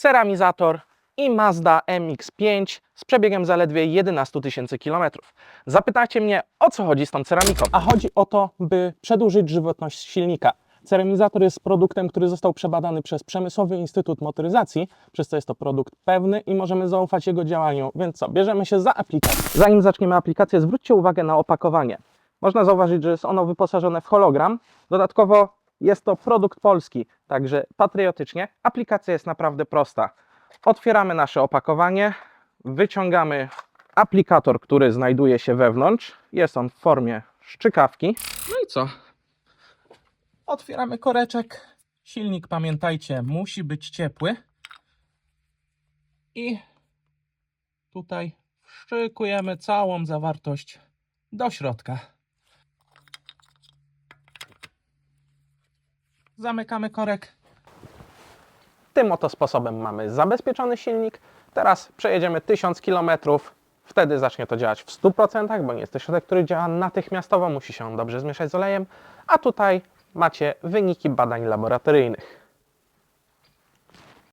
ceramizator i Mazda MX-5 z przebiegiem zaledwie 11 tysięcy kilometrów. Zapytacie mnie, o co chodzi z tą ceramiką? A chodzi o to, by przedłużyć żywotność silnika. Ceramizator jest produktem, który został przebadany przez Przemysłowy Instytut Motoryzacji, przez co jest to produkt pewny i możemy zaufać jego działaniu. Więc co, bierzemy się za aplikację. Zanim zaczniemy aplikację, zwróćcie uwagę na opakowanie. Można zauważyć, że jest ono wyposażone w hologram. Dodatkowo jest to produkt polski, także patriotycznie. Aplikacja jest naprawdę prosta. Otwieramy nasze opakowanie, wyciągamy aplikator, który znajduje się wewnątrz. Jest on w formie szczykawki. No i co? Otwieramy koreczek. Silnik, pamiętajcie, musi być ciepły. I tutaj wszczykujemy całą zawartość do środka. Zamykamy korek. Tym oto sposobem mamy zabezpieczony silnik. Teraz przejedziemy 1000 km. Wtedy zacznie to działać w 100%, bo nie jest to środek, który działa natychmiastowo. Musi się on dobrze zmieszać z olejem. A tutaj macie wyniki badań laboratoryjnych.